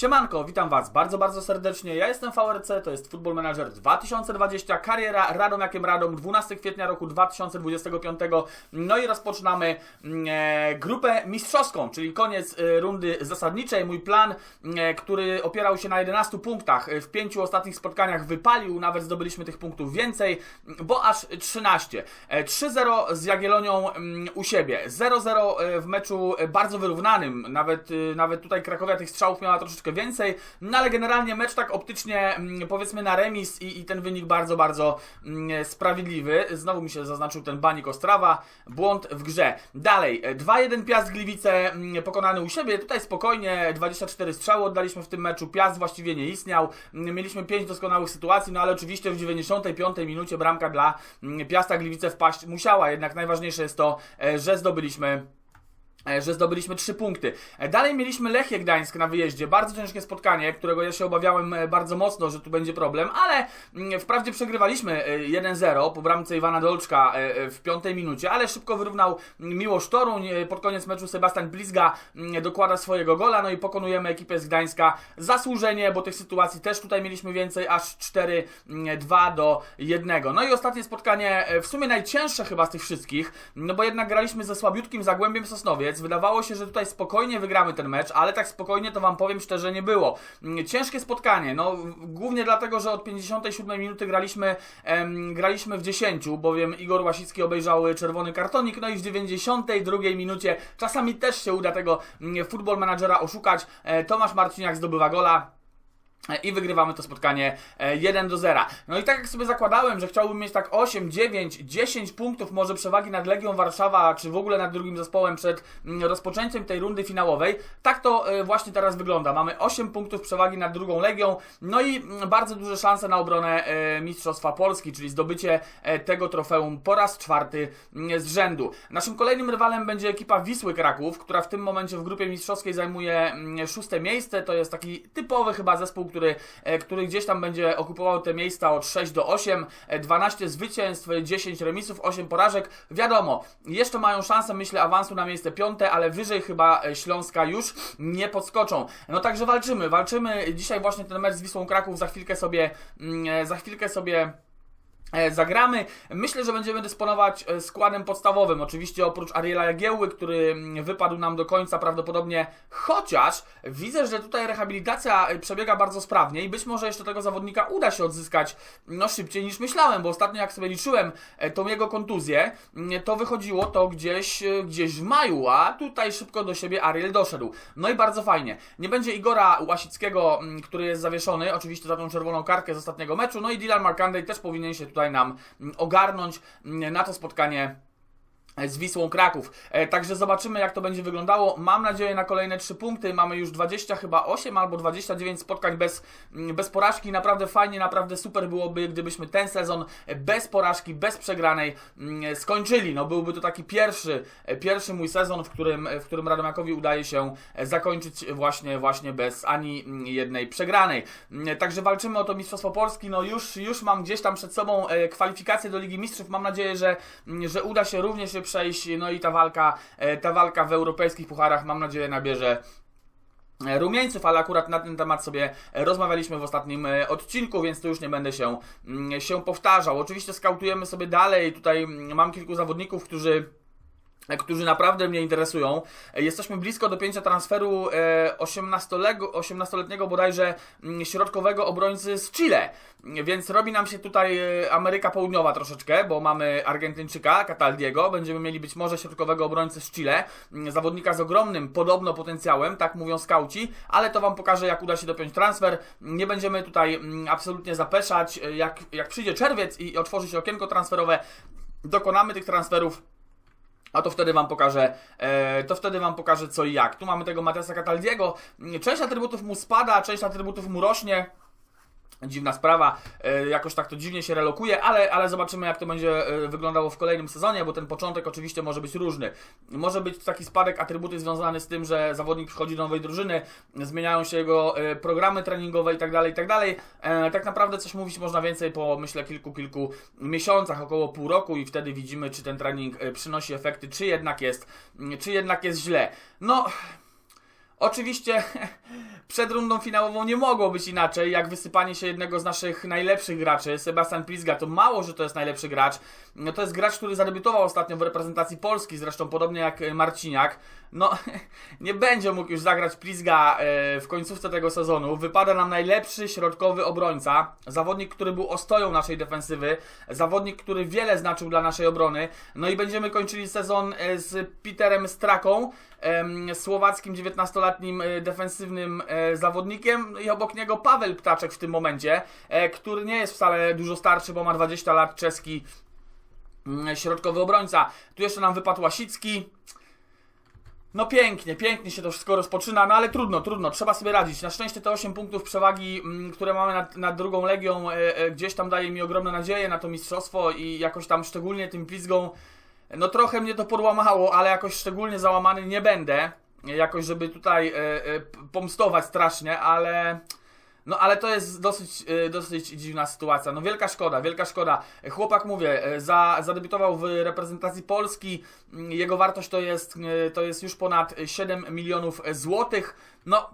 Siemanko, witam Was bardzo, bardzo serdecznie. Ja jestem VRC, to jest Football Manager 2020, kariera Radomiakiem Radom, 12 kwietnia roku 2025. No i rozpoczynamy mm, e, grupę mistrzowską, czyli koniec e, rundy zasadniczej. Mój plan, e, który opierał się na 11 punktach, e, w pięciu ostatnich spotkaniach wypalił, nawet zdobyliśmy tych punktów więcej, bo aż 13. E, 3-0 z Jagiellonią mm, u siebie, 0-0 e, w meczu e, bardzo wyrównanym, nawet, e, nawet tutaj Krakowia tych strzałów miała troszeczkę więcej, no ale generalnie mecz tak optycznie mm, powiedzmy na remis i, i ten wynik bardzo, bardzo mm, sprawiedliwy. Znowu mi się zaznaczył ten banik Ostrawa, błąd w grze. Dalej, e, 2-1 Piast Gliwice mm, pokonany u siebie, tutaj spokojnie 24 strzały oddaliśmy w tym meczu, Piast właściwie nie istniał, mieliśmy 5 doskonałych sytuacji, no ale oczywiście w 95 minucie bramka dla Piasta Gliwice wpaść musiała, jednak najważniejsze jest to, e, że zdobyliśmy e, że zdobyliśmy 3 punkty. E, Dalej mieliśmy Lechię Gdańsk na wyjeździe. Bardzo ciężkie spotkanie, którego ja się obawiałem e, bardzo mocno, że tu będzie problem, ale mm, wprawdzie przegrywaliśmy e, 1-0 po bramce Iwana Dolczka e, e, w piątej minucie, ale szybko wyrównał mm, Miłosz Toruń. E, Pod koniec meczu Sebastian Blizga mm, dokłada swojego gola, no i pokonujemy ekipę z Gdańska zasłużenie, bo tych sytuacji też tutaj mieliśmy więcej, aż 4-2 do 1. No i ostatnie spotkanie, e, w sumie najcięższe chyba z tych wszystkich, no bo jednak graliśmy ze słabiutkim Zagłębiem Sosnowiec. Wydawało się, że tutaj spokojnie wygramy ten mecz, ale tak spokojnie to wam powiem szczerze nie było. Mm, Ciężkie spotkanie, no głównie dlatego, że od 57 minuty graliśmy, em, graliśmy w 10, bowiem Igor Łasicki obejrzał czerwony kartonik, no i w 92 minucie czasami też się uda tego mm, football managera oszukać. E, Tomasz Marciniak zdobywa gola. E, I wygrywamy to spotkanie e, 1 do 0. No i tak jak sobie zakładałem, że chciałbym mieć tak 8, 9, 10 punktów może przewagi nad Legią Warszawa, czy w ogóle nad drugim zespołem przed mm, rozpoczęciem tej rundy finałowej, tak to e, właśnie teraz wygląda. Mamy 8 punktów przewagi nad drugą Legią, no i mm, bardzo duże szanse na obronę e, Mistrzostwa Polski, czyli zdobycie e, tego trofeum po raz czwarty mm, z rzędu. Naszym kolejnym rywalem będzie ekipa Wisły Kraków, która w tym momencie w grupie mistrzowskiej zajmuje szóste miejsce. To jest taki typowy chyba zespół, który, e, który gdzieś tam będzie okupował te miejsca od 6 do 8, e, 12 zwycięstw, 10 remisów, 8 porażek. Wiadomo, jeszcze mają szansę, myślę, awansu na miejsce piąte, ale wyżej chyba e, Śląska już nie podskoczą. No także walczymy, walczymy. Dzisiaj właśnie ten mecz z Wisłą Kraków, za chwilkę sobie, mm, e, za chwilkę sobie E, zagramy. Myślę, że będziemy dysponować e, składem podstawowym. Oczywiście oprócz Ariela Jagiełły, który mm, wypadł nam do końca prawdopodobnie, chociaż widzę, że tutaj rehabilitacja e, przebiega bardzo sprawnie i być może jeszcze tego zawodnika uda się odzyskać no szybciej niż myślałem, bo ostatnio jak sobie liczyłem e, tą jego kontuzję, mm, to wychodziło to gdzieś, e, gdzieś w maju, a tutaj szybko do siebie Ariel doszedł. No i bardzo fajnie. Nie będzie Igora Łasickiego, mm, który jest zawieszony, oczywiście za tą czerwoną kartkę z ostatniego meczu, no i Dylan Markandej też powinien się tutaj nam mm, ogarnąć mm, na to spotkanie z Wisłą Kraków. E, Także zobaczymy, jak to będzie wyglądało. Mam nadzieję na kolejne 3 punkty. Mamy już 20, chyba 8 albo 29 spotkań bez, mm, bez porażki. Naprawdę fajnie, naprawdę super byłoby, gdybyśmy ten sezon bez porażki, bez przegranej mm, skończyli. No byłby to taki pierwszy, e, pierwszy mój sezon, w którym, w którym Radomiakowi udaje się e, zakończyć właśnie, właśnie bez ani mm, jednej przegranej. Także walczymy o to Mistrzostwo Polski. No już, już mam gdzieś tam przed sobą e, kwalifikacje do Ligi Mistrzów. Mam nadzieję, że, że uda się również przejść. No i ta walka, e, ta walka w europejskich pucharach mam nadzieję nabierze e, rumieńców, ale akurat na ten temat sobie e, rozmawialiśmy w ostatnim odcinku, więc tu już nie będę się, mm, się powtarzał. Oczywiście skautujemy sobie dalej. Tutaj mm, mam kilku zawodników, którzy którzy naprawdę mnie interesują. E, Jesteśmy blisko dopięcia transferu e, 18-letniego 18 bodajże mm, środkowego obrońcy z Chile. Więc robi nam się tutaj e, Ameryka Południowa troszeczkę, bo mamy Argentyńczyka, Cataldiego, będziemy mieli być może środkowego obrońcę z Chile, mm, zawodnika z ogromnym podobno potencjałem, tak mówią skauci, ale to Wam pokażę jak uda się dopiąć transfer. Nie będziemy tutaj mm, absolutnie zapeszać, E, jak, jak przyjdzie czerwiec i otworzy się okienko transferowe, dokonamy tych transferów a to wtedy wam pokażę, e, to wtedy wam pokażę co i jak. Tu mamy tego Matesa Cataldiego. Część atrybutów mu spada, część atrybutów mu rośnie. Dziwna sprawa, e, jakoś tak to dziwnie się relokuje, ale, ale zobaczymy jak to będzie e, wyglądało w kolejnym sezonie, bo ten początek oczywiście może być różny. Może być taki spadek atrybuty związany z tym, że zawodnik przychodzi do nowej drużyny, zmieniają się jego e, programy treningowe i tak dalej, i tak Tak naprawdę coś mówić można więcej po myślę kilku, kilku miesiącach, około pół roku i wtedy widzimy czy ten trening przynosi efekty, czy jednak jest, czy jednak jest źle. No... Oczywiście przed rundą finałową nie mogło być inaczej, jak wysypanie się jednego z naszych najlepszych graczy, Sebastian Plisga. To mało, że to jest najlepszy gracz. No to jest gracz, który zadebiutował ostatnio w reprezentacji Polski, zresztą podobnie jak Marciniak. No, nie będzie mógł już zagrać Plisga e, w końcówce tego sezonu. Wypada nam najlepszy środkowy obrońca, zawodnik, który był ostoją naszej defensywy, zawodnik, który wiele znaczył dla naszej obrony. No i będziemy kończyli sezon e, z Peterem Straką, słowackim 19-letnim e, defensywnym e, zawodnikiem i obok niego Paweł Ptaczek w tym momencie, e, który nie jest wcale dużo starszy, bo ma 20 lat, czeski mm, środkowy obrońca. Tu jeszcze nam wypadł Łasicki. No pięknie, pięknie się to wszystko rozpoczyna, no ale trudno, trudno, trzeba sobie radzić. Na szczęście te 8 punktów przewagi, mm, które mamy nad, nad drugą Legią, gdzieś tam daje mi ogromne nadzieje na to mistrzostwo i jakoś tam szczególnie tym Plisgą, no trochę mnie to podłamało, ale jakoś szczególnie załamany nie będę, jakoś żeby tutaj e, p- pomstować strasznie, ale... No ale to jest dosyć, e, dosyć dziwna sytuacja. No wielka szkoda, wielka szkoda. Chłopak, mówię, za, zadebiutował w reprezentacji Polski. Mm, Jego wartość to jest, to jest już ponad 7 milionów złotych. No,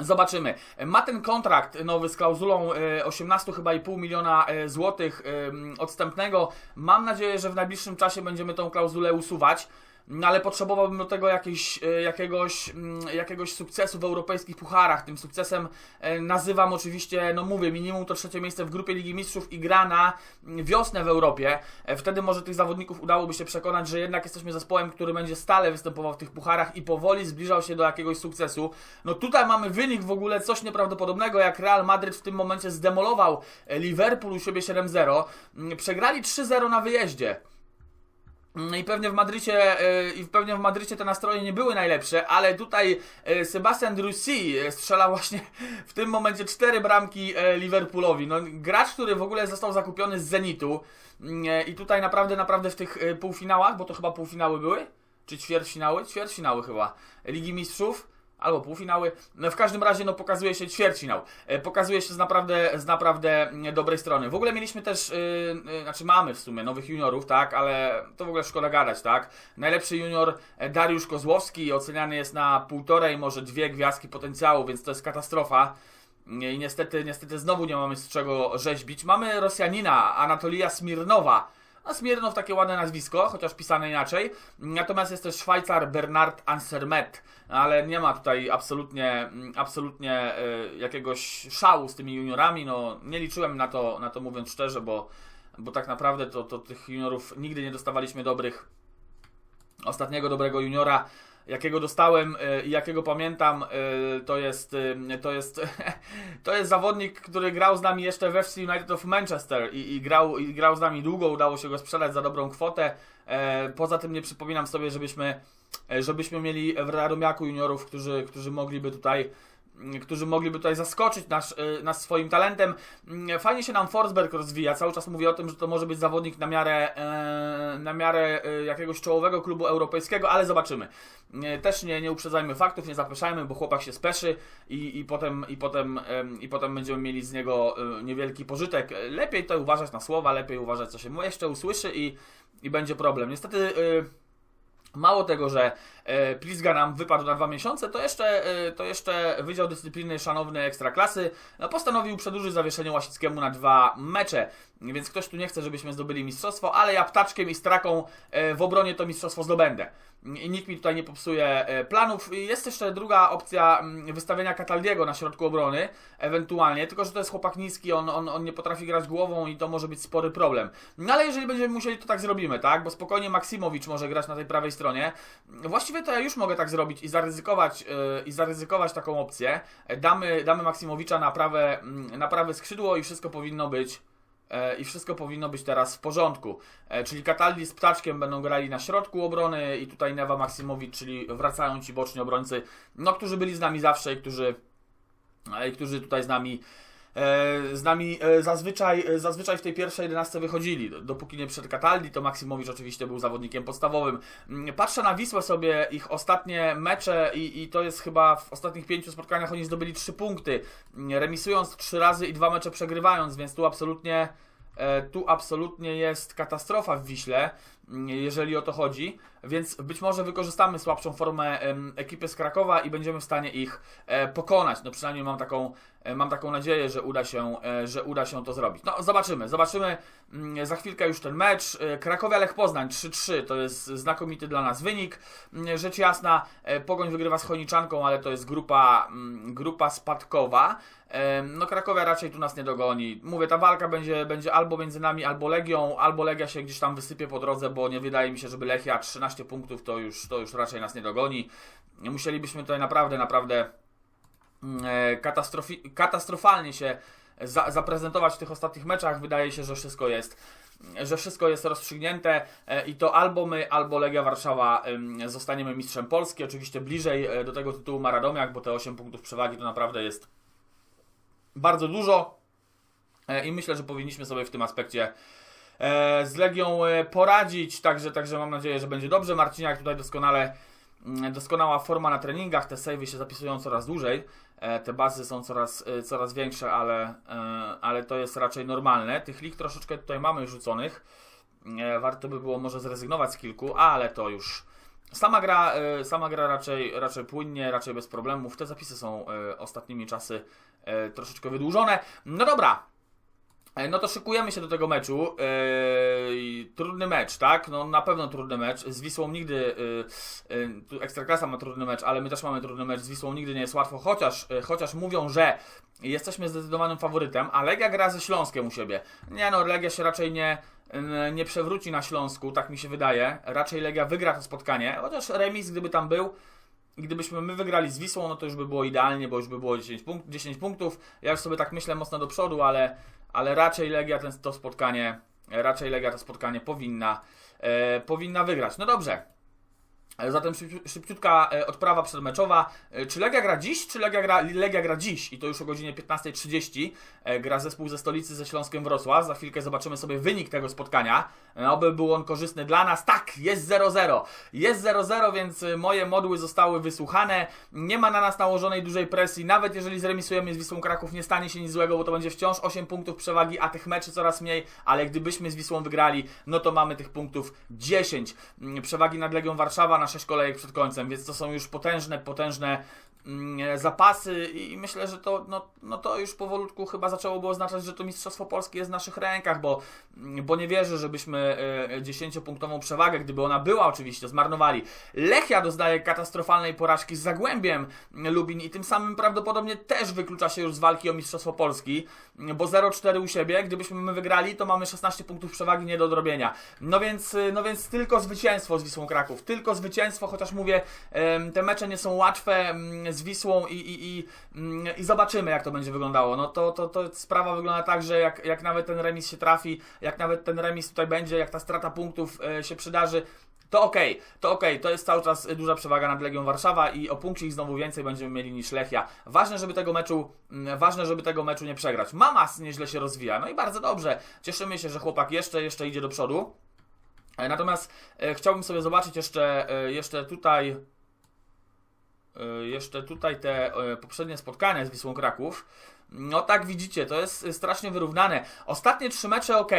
Zobaczymy. Ma ten kontrakt nowy z klauzulą e, 18 chyba i pół miliona e, złotych e, odstępnego. Mam nadzieję, że w najbliższym czasie będziemy tą klauzulę usuwać. No ale potrzebowałbym do tego jakiejś, e, jakiegoś, mm, jakiegoś sukcesu w europejskich pucharach. Tym sukcesem e, nazywam oczywiście, no mówię, minimum to trzecie miejsce w grupie Ligi Mistrzów i gra na mm, wiosnę w Europie. E, Wtedy może tych zawodników udałoby się przekonać, że jednak jesteśmy zespołem, który będzie stale występował w tych pucharach i powoli zbliżał się do jakiegoś sukcesu. No tutaj mamy wynik w ogóle coś nieprawdopodobnego, jak Real Madryt w tym momencie zdemolował Liverpool u siebie 7-0. Mm, Przegrali 3-0 na wyjeździe. Mm, I pewnie w Madrycie e, i pewnie w Madrycie te nastroje nie były najlepsze, ale tutaj e, Sebastian Drussi e, strzela właśnie w tym momencie cztery bramki Liverpoolowi. No, gracz, który w ogóle został zakupiony z Zenitu Mm, i tutaj naprawdę, naprawdę w tych półfinałach, bo to chyba półfinały były, czy ćwierćfinały? Ćwierćfinały chyba Ligi Mistrzów albo półfinały. No, w każdym razie no, pokazuje się ćwierćfinał. E, Pokazuje się z naprawdę, z naprawdę mm, dobrej strony. W ogóle mieliśmy też, yy, yy, znaczy mamy w sumie nowych juniorów, tak, ale to w ogóle szkoda gadać, tak. Najlepszy junior e, Dariusz Kozłowski oceniany jest na półtorej, może dwie gwiazdki potencjału, więc to jest katastrofa. I niestety, niestety znowu nie mamy z czego rzeźbić. Mamy Rosjanina, Anatolija Smirnowa. A Smirnow takie ładne nazwisko, chociaż pisane inaczej. Natomiast jest też Szwajcar Bernard Ansermet, ale nie ma tutaj absolutnie, absolutnie y, jakiegoś szału z tymi juniorami. No, nie liczyłem na to, na to mówiąc szczerze, bo, bo tak naprawdę to, to tych juniorów nigdy nie dostawaliśmy dobrych. Ostatniego dobrego juniora jakiego dostałem y, i jakiego pamiętam, y, to jest, y, to jest, to jest zawodnik, który grał z nami jeszcze w FC United of Manchester i, i, grał, i grał z nami długo, udało się go sprzedać za dobrą kwotę. E, Poza tym nie przypominam sobie, żebyśmy, e, żebyśmy mieli w Radomiaku juniorów, którzy, którzy mogliby tutaj którzy mogliby tutaj zaskoczyć nas, y, nas swoim talentem. Mm, Fajnie się nam Forsberg rozwija. Cały czas mówię o tym, że to może być zawodnik na miarę, e, na miarę e, jakiegoś czołowego klubu europejskiego, ale zobaczymy. E, Też nie, nie uprzedzajmy faktów, nie zapeszajmy, bo chłopak się speszy i, i, potem, i, potem, em, i potem będziemy mieli z niego niewielki pożytek. Lepiej tutaj uważać na słowa, lepiej uważać, co się mu jeszcze usłyszy i, i będzie problem. Niestety. Mało tego, że e, Plisga nam wypadł na dwa miesiące, to jeszcze, e, to jeszcze Wydział Dyscypliny Szanowny Ekstraklasy no, postanowił przedłużyć zawieszenie Łasickiemu na dwa mecze. Więc ktoś tu nie chce, żebyśmy zdobyli mistrzostwo, ale ja ptaczkiem i straką e, w obronie to mistrzostwo zdobędę. I nikt mi tutaj nie popsuje e, planów. Jest jeszcze druga opcja mm, wystawienia Cataldiego na środku obrony, ewentualnie, tylko że to jest chłopak niski, on, on, on nie potrafi grać głową i to może być spory problem. No ale jeżeli będziemy musieli, to tak zrobimy, tak? Bo spokojnie Maksimowicz może grać na tej prawej stronie. Właściwie to ja już mogę tak zrobić i zaryzykować, yy, i zaryzykować taką opcję. E, Damy, damy Maksimowicza na prawe, mm, na prawe skrzydło i wszystko powinno być E, i wszystko powinno być teraz w porządku. E, Czyli Cataldi z Ptaczkiem będą grali na środku obrony i tutaj Newa Maksimowicz, czyli wracają ci boczni obrońcy, no, którzy byli z nami zawsze i którzy, i którzy tutaj z nami z nami e, zazwyczaj, e, zazwyczaj w tej pierwszej 11 wychodzili. Dopóki nie przed Cataldi, to Maksimowicz oczywiście był zawodnikiem podstawowym. Mm, Patrzę na Wisłę sobie, ich ostatnie mecze i, i to jest chyba w ostatnich pięciu spotkaniach oni zdobyli 3 punkty, mm, remisując 3 razy i dwa mecze przegrywając, więc tu absolutnie E, Tu absolutnie jest katastrofa w Wiśle. Jeżeli o to chodzi, więc być może wykorzystamy słabszą formę ekipy z Krakowa i będziemy w stanie ich e, pokonać. No przynajmniej mam taką, e, mam taką nadzieję, że uda, się, e, że uda się to zrobić. No zobaczymy, zobaczymy mm, za chwilkę już ten mecz. Krakowia Lech Poznań 3-3 to jest znakomity dla nas wynik. Mm, Rzecz jasna, Pogoń wygrywa z Chojniczanką, ale to jest grupa, mm, grupa spadkowa. No Krakowia raczej tu nas nie dogoni. Mówię, ta walka będzie, będzie albo między nami, albo Legią, albo Legia się gdzieś tam wysypie po drodze, bo nie wydaje mi się, żeby Lechia 13 punktów to już, to już raczej nas nie dogoni. Musielibyśmy tutaj naprawdę, naprawdę mm, e, katastrofi- katastrofalnie się za- zaprezentować w tych ostatnich meczach. Wydaje się, że wszystko jest że wszystko jest rozstrzygnięte e, i to albo my, albo Legia Warszawa em, zostaniemy mistrzem Polski. Oczywiście bliżej e, do tego tytułu ma Radomiak, bo te 8 punktów przewagi to naprawdę jest bardzo dużo i myślę, że powinniśmy sobie w tym aspekcie z Legią e, poradzić, także, także mam nadzieję, że będzie dobrze. Marciniak tutaj doskonale mm, doskonała forma na treningach, te savey się zapisują coraz dłużej, e, te bazy są coraz, e, coraz większe, ale, e, ale to jest raczej normalne. Tych lig troszeczkę tutaj mamy rzuconych, e, warto by było może zrezygnować z kilku, ale to już sama gra, e, sama gra raczej, raczej płynnie, raczej bez problemów. Te zapisy są e, ostatnimi czasy e, troszeczkę wydłużone. No dobra, E, No to szykujemy się do tego meczu. Eee, trudny mecz, tak? No na pewno trudny mecz. Z Wisłą nigdy, yy, Ekstraklasa ma trudny mecz, ale my też mamy trudny mecz. Z Wisłą nigdy nie jest łatwo, chociaż, chociaż mówią, że jesteśmy zdecydowanym faworytem, a Legia gra ze Śląskiem u siebie. Nie no, Legia się raczej nie, nie przewróci na Śląsku, tak mi się wydaje. Raczej Legia wygra to spotkanie, chociaż remis, gdyby tam był, gdybyśmy my wygrali z Wisłą, no to już by było idealnie, bo już by było 10, punkt, 10 punktów. Ja już sobie tak myślę mocno do przodu, ale, ale raczej Legia ten, to spotkanie, raczej Legia to spotkanie powinna, e, powinna wygrać. No dobrze. Zatem szybciu- szybciutka e, odprawa przedmeczowa. E, Czy Legia gra dziś? Czy Legia gra, Legia gra dziś? I to już o godzinie 15.30. E, Gra zespół ze stolicy ze Śląskiem Wrocław. Za chwilkę zobaczymy sobie wynik tego spotkania. Oby był on korzystny dla nas. Tak, jest 0-0. Jest 0-0, więc moje modły zostały wysłuchane. Nie ma na nas nałożonej dużej presji. Nawet jeżeli zremisujemy z Wisłą Kraków, nie stanie się nic złego, bo to będzie wciąż 8 punktów przewagi, a tych meczy coraz mniej. Ale gdybyśmy z Wisłą wygrali, no to mamy tych punktów 10. Mm, Przewagi nad Legią Warszawa na 6 kolejek przed końcem, więc to są już potężne, potężne zapasy i myślę, że to, no, no to już powolutku chyba zaczęłoby oznaczać, że to Mistrzostwo Polskie jest w naszych rękach, bo, bo nie wierzę, żebyśmy e, 10-punktową przewagę, gdyby ona była oczywiście, zmarnowali. Lechia doznaje katastrofalnej porażki z Zagłębiem Lubin i tym samym prawdopodobnie też wyklucza się już z walki o Mistrzostwo Polski, bo 0-4 u siebie, gdybyśmy my wygrali, to mamy 16 punktów przewagi nie do odrobienia. No więc, no więc tylko zwycięstwo z Wisłą Kraków, tylko zwycięstwo, chociaż mówię, te mecze nie są łatwe mm, z Wisłą i, i, i, mm, i zobaczymy jak to będzie wyglądało. No to, to, to sprawa wygląda tak, że jak, jak nawet ten remis się trafi, jak nawet ten remis tutaj będzie, jak ta strata punktów e, się przydarzy, to okej, to okej, to jest cały czas duża przewaga nad Legią Warszawa i o punkcie ich znowu więcej będziemy mieli niż Lechia. Ważne, żeby tego meczu, mm, ważne, żeby tego meczu nie przegrać. Mamas nieźle się rozwija, no i bardzo dobrze. Cieszymy się, że chłopak jeszcze, jeszcze idzie do przodu. E, Natomiast e, chciałbym sobie zobaczyć jeszcze, jeszcze tutaj jeszcze tutaj te e, poprzednie spotkania z Wisłą Kraków. No tak widzicie, to jest strasznie wyrównane. Ostatnie trzy mecze ok,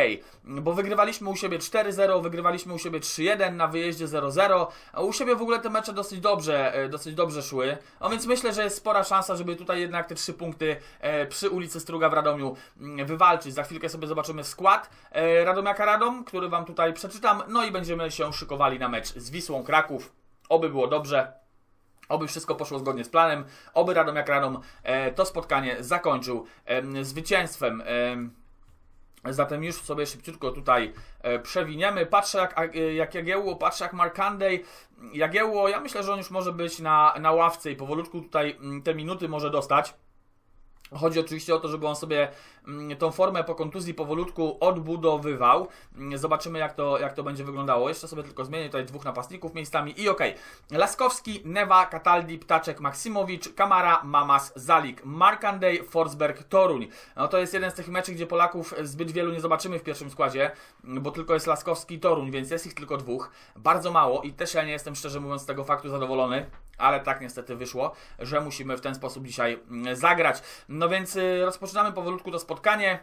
bo wygrywaliśmy u siebie 4-0, wygrywaliśmy u siebie 3-1, na wyjeździe 0-0, a u siebie w ogóle te mecze dosyć dobrze, dosyć dobrze szły. No więc myślę, że jest spora szansa, żeby tutaj jednak te trzy punkty e, przy ulicy Struga w Radomiu mm, wywalczyć. Za chwilkę sobie zobaczymy skład e, Radomiaka Radom, który Wam tutaj przeczytam, no i będziemy się szykowali na mecz z Wisłą Kraków. Oby było dobrze. Oby wszystko poszło zgodnie z planem, oby Radom jak Radom e, to spotkanie zakończył em, zwycięstwem. em. Zatem już sobie szybciutko tutaj e, przewiniemy. Patrzę jak, e, jak Jagiełło, patrzę jak Markandej. Jagiełło, ja myślę, że on już może być na, na ławce i powolutku tutaj mm, te minuty może dostać. Chodzi oczywiście o to, żeby on sobie mm, tą formę po kontuzji powolutku odbudowywał. Mm, Zobaczymy, jak to, jak to będzie wyglądało. Jeszcze sobie tylko zmienię tutaj dwóch napastników miejscami i okej. Laskowski, Newa, Kataldi, Ptaczek, Maksymowicz, Kamara, Mamas, Zalik, Markandej, Forsberg, Toruń. No to jest jeden z tych meczy, gdzie Polaków zbyt wielu nie zobaczymy w pierwszym składzie, mm, bo tylko jest Laskowski i Toruń, więc jest ich tylko dwóch. Bardzo mało i też ja nie jestem szczerze mówiąc z tego faktu zadowolony, ale tak niestety wyszło, że musimy w ten sposób dzisiaj zagrać. No więc y, rozpoczynamy powolutku to spotkanie.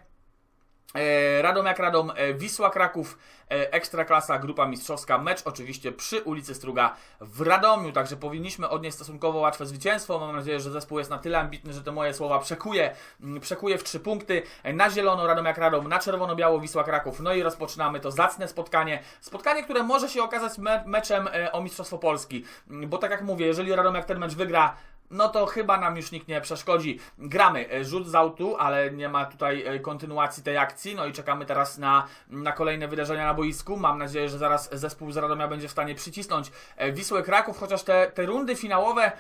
E, Radom jak Radom, e, Wisła Kraków, e, Ekstraklasa, grupa mistrzowska, mecz oczywiście przy ulicy Struga w Radomiu, także powinniśmy odnieść stosunkowo łatwe zwycięstwo. Mam nadzieję, że zespół jest na tyle ambitny, że te moje słowa przekuje, mm, przekuje w trzy punkty. Na zielono Radom jak Radom, na czerwono-biało Wisła Kraków. No i rozpoczynamy to zacne spotkanie. Spotkanie, które może się okazać me meczem o Mistrzostwo Polski, Mm, bo tak jak mówię, jeżeli Radom jak ten mecz wygra, no to chyba nam już nikt nie przeszkodzi. Gramy e, rzut z autu, ale nie ma tutaj e, kontynuacji tej akcji. No i czekamy teraz na, na kolejne wydarzenia na boisku. Mam nadzieję, że zaraz zespół z Radomia będzie w stanie przycisnąć e, Wisłę Kraków, chociaż te, te rundy finałowe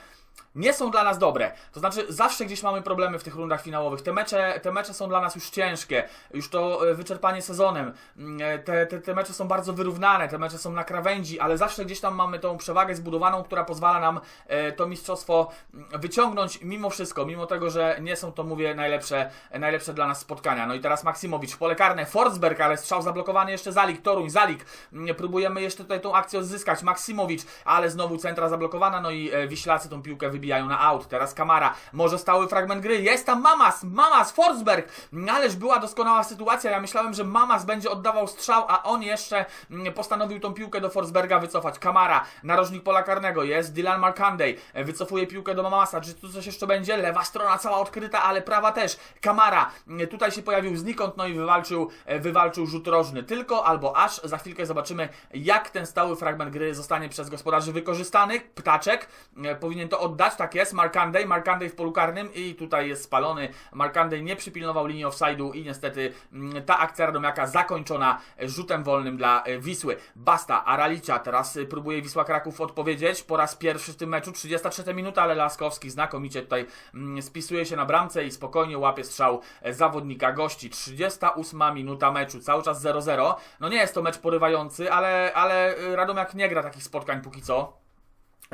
nie są dla nas dobre. To znaczy, zawsze gdzieś mamy problemy w tych rundach finałowych. Te mecze, te mecze są dla nas już ciężkie. Już to e, wyczerpanie sezonem. Mm, e, Te, te, te mecze są bardzo wyrównane, te mecze są na krawędzi, ale zawsze gdzieś tam mamy tą przewagę zbudowaną, która pozwala nam e, to mistrzostwo mm, wyciągnąć mimo wszystko, mimo tego, że nie są to, mówię, najlepsze, najlepsze dla nas spotkania. No i teraz Maksymowicz, pole karne, Forsberg, ale strzał zablokowany jeszcze Zalik, Toruń, Zalik. Mm, Próbujemy jeszcze tutaj tą akcję odzyskać. Maksymowicz, ale znowu centra zablokowana, no i Wiślacy tą piłkę wybijają na aut. Teraz Kamara, może stały fragment gry. Jest tam Mamas, Mamas, Forsberg. Ależ była doskonała sytuacja. Ja myślałem, że Mamas będzie oddawał strzał, a on jeszcze mm, postanowił tą piłkę do Forsberga wycofać. Kamara, narożnik pola karnego. Jest Dylan Markandej. Wycofuje piłkę do Mamasa. Czy tu coś jeszcze będzie? Lewa strona cała odkryta, ale prawa też. Kamara mm, tutaj się pojawił znikąd, no i wywalczył, e, wywalczył rzut rożny. Tylko albo aż za chwilkę zobaczymy, jak ten stały fragment gry zostanie przez gospodarzy wykorzystany. Ptaczek e, powinien to oddać, tak jest. Markandej, Markandej w polu karnym i tutaj jest spalony. Markandej nie przypilnował linii offside'u i niestety mm, ta akcja Radomiaka zakończona rzutem wolnym dla e, Wisły. Basta, Aralicia teraz e, próbuje Wisła Kraków odpowiedzieć po raz pierwszy w tym meczu. 33 minuta, ale Laskowski znakomicie tutaj mm, spisuje się na bramce i spokojnie łapie strzał e, zawodnika gości. 38 minuta meczu, cały czas 0-0. No nie jest to mecz porywający, ale, ale Radomiak nie gra takich spotkań póki co.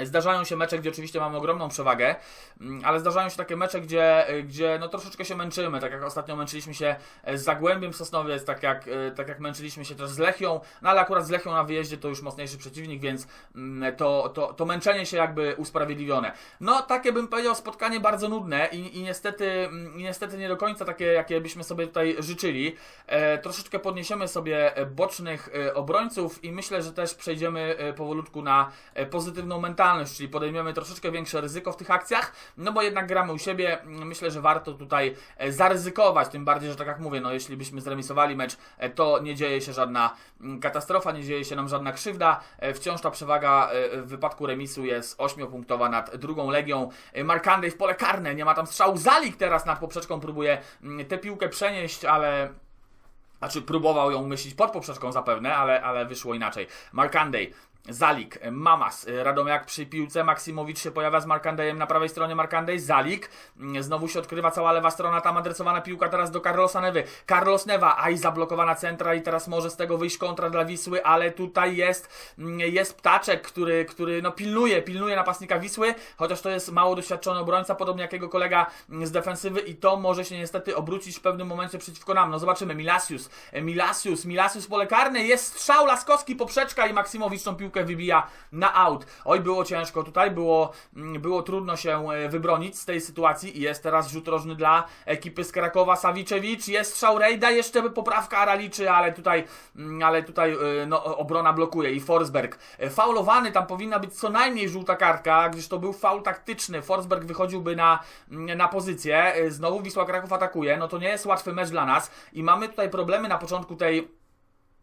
Zdarzają się mecze, gdzie oczywiście mamy ogromną przewagę, mm, ale zdarzają się takie mecze, gdzie, gdzie no troszeczkę się męczymy, tak jak ostatnio męczyliśmy się z Zagłębiem Sosnowiec, tak jak, e, tak jak męczyliśmy się też z Lechią, no ale akurat z Lechią na wyjeździe to już mocniejszy przeciwnik, więc mm, to, to, to męczenie się jakby usprawiedliwione. No takie bym powiedział spotkanie bardzo nudne i, i, niestety, mm, i niestety nie do końca takie, jakie byśmy sobie tutaj życzyli. E, troszeczkę podniesiemy sobie bocznych e, obrońców i myślę, że też przejdziemy e, powolutku na e, pozytywną mentalność czyli podejmiemy troszeczkę większe ryzyko w tych akcjach, no bo jednak gramy u siebie. Myślę, że warto tutaj e, zaryzykować, tym bardziej, że tak jak mówię, no jeśli byśmy zremisowali mecz, e, to nie dzieje się żadna mm, katastrofa, nie dzieje się nam żadna krzywda. E, Wciąż ta przewaga w wypadku remisu jest 8-punktowa nad drugą Legią. Markandej w pole karne, nie ma tam strzału. Zalik teraz nad poprzeczką próbuje mm, tę piłkę przenieść, ale znaczy próbował ją myślić pod poprzeczką zapewne, ale, ale wyszło inaczej. Markandej Zalik, Mamas, Radomiak przy piłce, Maksymowicz się pojawia z Markandejem na prawej stronie, Markandej, Zalik, znowu się odkrywa cała lewa strona, tam adresowana piłka teraz do Carlosa Newy, Carlos Newa, aj zablokowana centra i teraz może z tego wyjść kontra dla Wisły, ale tutaj jest, jest Ptaczek, który, który no pilnuje, pilnuje napastnika Wisły, chociaż to jest mało doświadczony obrońca, podobnie jak jego kolega z defensywy i to może się niestety obrócić w pewnym momencie przeciwko nam, no zobaczymy, Milasius, Milasius, Milasius pole karne, jest strzał Laskowski, poprzeczka i Maksymowicz tą piłkę wybija na aut. Oj, było ciężko tutaj, było, mm, było trudno się e, wybronić z tej sytuacji i jest teraz rzut rożny dla ekipy z Krakowa, Sawiczewicz, jest strzał Rejda, jeszcze poprawka Araliczy, ale tutaj, mm, ale tutaj e, no, obrona blokuje i Forsberg. E, faulowany, tam powinna być co najmniej żółta kartka, gdyż to był faul taktyczny. Forsberg wychodziłby na, mm, na pozycję, znowu Wisła Kraków atakuje, no to nie jest łatwy mecz dla nas i mamy tutaj problemy na początku tej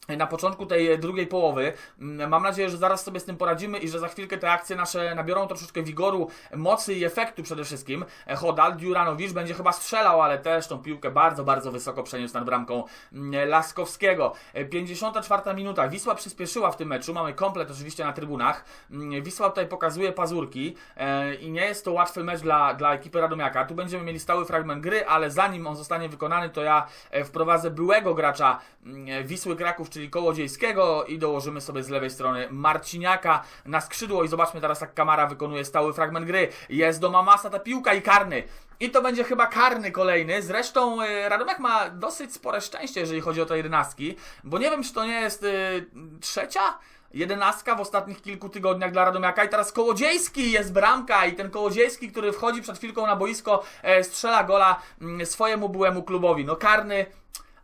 na początku tej drugiej połowy. Mm, Mam nadzieję, że zaraz sobie z tym poradzimy i że za chwilkę te akcje nasze nabiorą troszeczkę wigoru, mocy i efektu przede wszystkim. Hodal, Dziuranowicz będzie chyba strzelał, ale też tą piłkę bardzo, bardzo wysoko przeniósł nad bramką mm, Laskowskiego. 54 minuta. Wisła przyspieszyła w tym meczu. Mamy komplet oczywiście na trybunach. Mm, Wisła tutaj pokazuje pazurki e, i nie jest to łatwy mecz dla, dla ekipy Radomiaka. Tu będziemy mieli stały fragment gry, ale zanim on zostanie wykonany, to ja e, wprowadzę byłego gracza Wisły Kraków, czyli Kołodziejskiego i dołożymy sobie z lewej strony Marciniaka na skrzydło i zobaczmy teraz jak Kamara wykonuje stały fragment gry. Jest do Mamasa ta piłka i karny. I to będzie chyba karny kolejny. Zresztą y, Radomek ma dosyć spore szczęście, jeżeli chodzi o te jedenastki, bo nie wiem, czy to nie jest y, trzecia jedenastka w ostatnich kilku tygodniach dla Radomiaka i teraz Kołodziejski jest bramka i ten Kołodziejski, który wchodzi przed chwilką na boisko, e, strzela gola mm, swojemu byłemu klubowi. No karny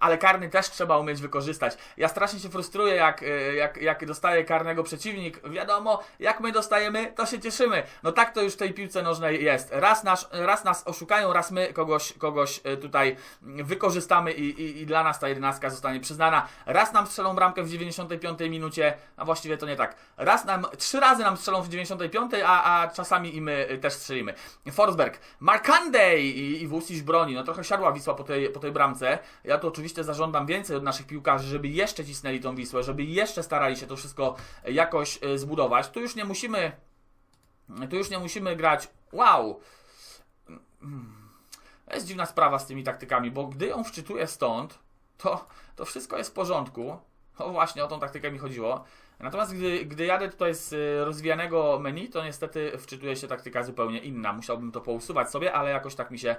ale karny też trzeba umieć wykorzystać. Ja strasznie się frustruję, jak, y, jak, jak dostaje karnego przeciwnik. Wiadomo, jak my dostajemy, to się cieszymy. No tak to już w tej piłce nożnej jest. Raz, nasz, raz nas oszukają, raz my kogoś, kogoś y, tutaj wykorzystamy i, i, i dla nas ta jedenastka zostanie przyznana. Raz nam strzelą bramkę w 95 minucie, a właściwie to nie tak. Raz nam, trzy razy nam strzelą w 95, a, a czasami i my y, też strzelimy. Forsberg, Markandej i, i Vucic broni. No trochę siadła Wisła po tej, po tej bramce. Ja tu oczywiście zażądam więcej od naszych piłkarzy, żeby jeszcze cisnęli tą Wisłę, żeby jeszcze starali się to wszystko jakoś y, zbudować. Tu już nie musimy, tu już nie musimy grać. Wow! To jest dziwna sprawa z tymi taktykami, bo gdy ją wczytuję stąd, to, to wszystko jest w porządku. O właśnie, o tą taktykę mi chodziło. Natomiast gdy, gdy jadę tutaj z y, rozwijanego menu, to niestety wczytuje się taktyka zupełnie inna. Musiałbym to pousuwać sobie, ale jakoś tak mi się...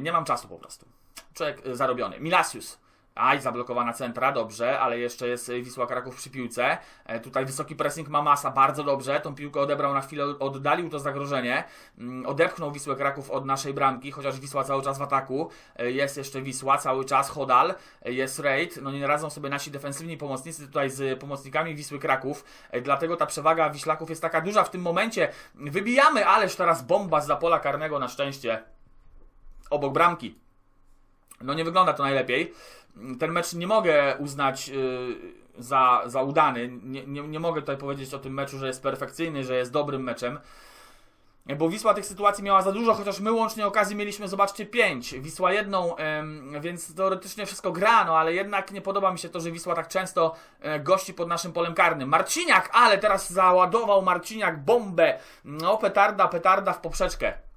Nie mam czasu po prostu. Człowiek y, zarobiony. Milasius. Aj, zablokowana centra, dobrze, ale jeszcze jest y, Wisła Kraków przy piłce. E, tutaj wysoki pressing Mamasa, bardzo dobrze. Tą piłkę odebrał na chwilę, oddalił to zagrożenie. Mm, odepchnął Wisłę Kraków od naszej bramki, chociaż Wisła cały czas w ataku. E, jest jeszcze Wisła, cały czas Hodal, e, jest Raid. No nie radzą sobie nasi defensywni pomocnicy tutaj z pomocnikami Wisły Kraków. E, dlatego ta przewaga Wiślaków jest taka duża w tym momencie. Wybijamy, ależ teraz bomba z pola karnego na szczęście. Obok bramki. No nie wygląda to najlepiej. Ten mecz nie mogę uznać yy, za, za udany. Nie, nie, nie mogę tutaj powiedzieć o tym meczu, że jest perfekcyjny, że jest dobrym meczem. Bo Wisła tych sytuacji miała za dużo, chociaż my łącznie okazji mieliśmy, zobaczcie, 5. Wisła jedną, więc teoretycznie wszystko gra, no ale jednak nie podoba mi się to, że Wisła tak często y, gości pod naszym polem karnym. Marciniak, ale teraz załadował Marciniak bombę. No, petarda, petarda w poprzeczkę.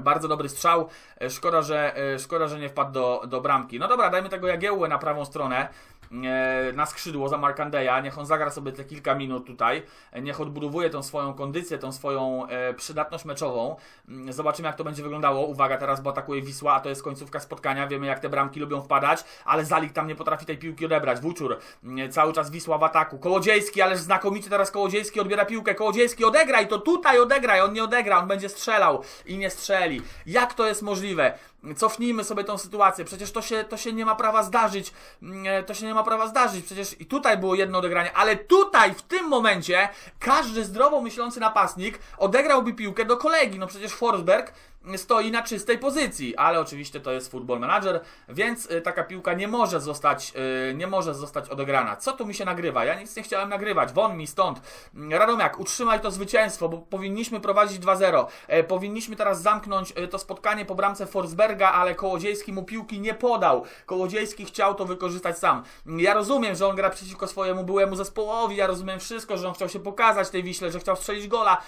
Bardzo dobry strzał. E, Szkoda, że, e, szkoda, że nie wpadł do, do bramki. No dobra, dajmy tego Jagiełłę na prawą stronę. E, Na skrzydło za Markandeja. Niech on zagra sobie te kilka minut tutaj. E, Niech odbudowuje tą swoją kondycję, tą swoją e, przydatność meczową. Mm, Zobaczymy, jak to będzie wyglądało. Uwaga, teraz, bo atakuje Wisła, a to jest końcówka spotkania. Wiemy, jak te bramki lubią wpadać, ale Zalik tam nie potrafi tej piłki odebrać. Włóczur, mm, cały czas Wisła w ataku. Kołodziejski, ależ znakomicie teraz Kołodziejski odbiera piłkę. Kołodziejski, odegraj to tutaj, odegraj. On nie odegra, on będzie strzelał i nie strzeli. Jak to jest możliwe? Cofnijmy sobie tą sytuację. Przecież to się, to się nie ma prawa zdarzyć. Mm, To się nie ma prawa zdarzyć. Przecież i tutaj było jedno odegranie, ale tutaj, w tym momencie, każdy zdrowo myślący napastnik odegrałby piłkę do kolegi. No przecież Forsberg stoi na czystej pozycji, ale oczywiście to jest football manager, więc y, taka piłka nie może zostać, y, nie może zostać odegrana. Co tu mi się nagrywa? Ja nic nie chciałem nagrywać, won mi stąd. Mm, Radomiak, utrzymaj to zwycięstwo, bo powinniśmy prowadzić 2-0. E, Powinniśmy teraz zamknąć y, to spotkanie po bramce Forsberga, ale Kołodziejski mu piłki nie podał. Kołodziejski chciał to wykorzystać sam. Mm, Ja rozumiem, że on gra przeciwko swojemu byłemu zespołowi, ja rozumiem wszystko, że on chciał się pokazać tej Wiśle, że chciał strzelić gola,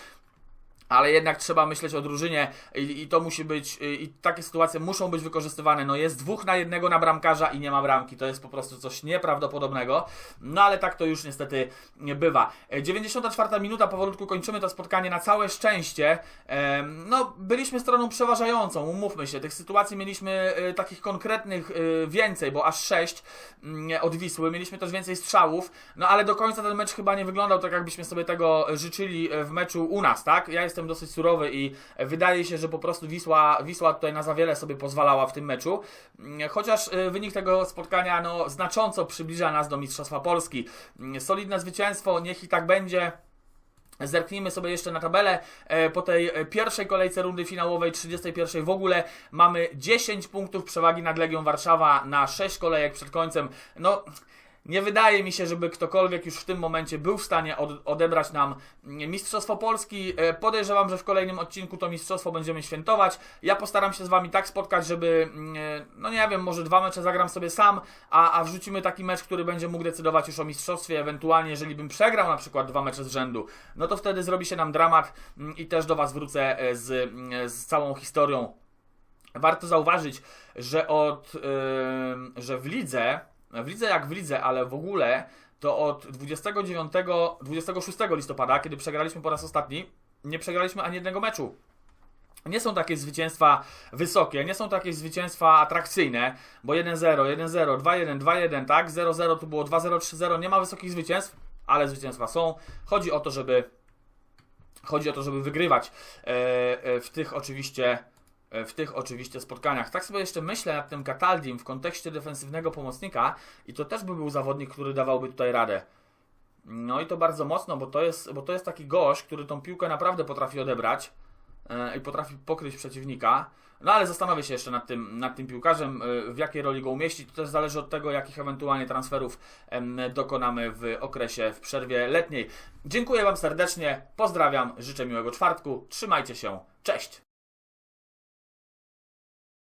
ale jednak trzeba myśleć o drużynie i, i to musi być, i, i takie sytuacje muszą być wykorzystywane. No jest dwóch na jednego na bramkarza i nie ma bramki. To jest po prostu coś nieprawdopodobnego. No ale tak to już niestety nie bywa. E, 94 minuta, powolutku kończymy to spotkanie na całe szczęście. Em, No, byliśmy stroną przeważającą, umówmy się. Tych sytuacji mieliśmy e, takich konkretnych e, więcej, bo aż 6 od Wisły. Mieliśmy też więcej strzałów, no ale do końca ten mecz chyba nie wyglądał tak, jakbyśmy sobie tego życzyli e, w meczu u nas, tak? Ja jestem dosyć surowy i wydaje się, że po prostu Wisła, Wisła tutaj na za wiele sobie pozwalała w tym meczu. Mm, Chociaż e, wynik tego spotkania no, znacząco przybliża nas do Mistrzostwa Polski. Mm, Solidne zwycięstwo, niech i tak będzie. Zerknijmy sobie jeszcze na tabelę. E, Po tej e, pierwszej kolejce rundy finałowej, 31 w ogóle, mamy 10 punktów przewagi nad Legią Warszawa na 6 kolejek przed końcem. No. Nie wydaje mi się, żeby ktokolwiek już w tym momencie był w stanie od, odebrać nam mm, Mistrzostwo Polski. E, Podejrzewam, że w kolejnym odcinku to mistrzostwo będziemy świętować. Ja postaram się z Wami tak spotkać, żeby, mm, e, no nie wiem, może dwa mecze zagram sobie sam, a, a wrzucimy taki mecz, który będzie mógł decydować już o mistrzostwie. Ewentualnie, jeżeli bym przegrał na przykład dwa mecze z rzędu, no to wtedy zrobi się nam dramat mm, i też do Was wrócę e, z, z całą historią Warto zauważyć, że od, że w lidze, w lidze jak w lidze, ale w ogóle to od 29, 26 listopada, kiedy przegraliśmy po raz ostatni, nie przegraliśmy ani jednego meczu. Nie są takie zwycięstwa wysokie, nie są takie zwycięstwa atrakcyjne, bo 1-0, 1-0, 2-1, 2-1, tak? 0-0 tu było 2-0, 3-0, nie ma wysokich zwycięstw, ale zwycięstwa są. Chodzi o to, żeby chodzi o to, żeby wygrywać e, e, w tych oczywiście w tych oczywiście spotkaniach. Tak sobie jeszcze myślę nad tym Cataldim w kontekście defensywnego pomocnika i to też by był zawodnik, który dawałby tutaj radę. No i to bardzo mocno, bo to jest, bo to jest taki gość, który tą piłkę naprawdę potrafi odebrać e, i potrafi pokryć przeciwnika. No ale zastanowię się jeszcze nad tym, nad tym piłkarzem, e, w jakiej roli go umieścić. To też zależy od tego, jakich ewentualnie transferów dokonamy w okresie, w przerwie letniej. Dziękuję Wam serdecznie, pozdrawiam, życzę miłego czwartku, trzymajcie się, cześć!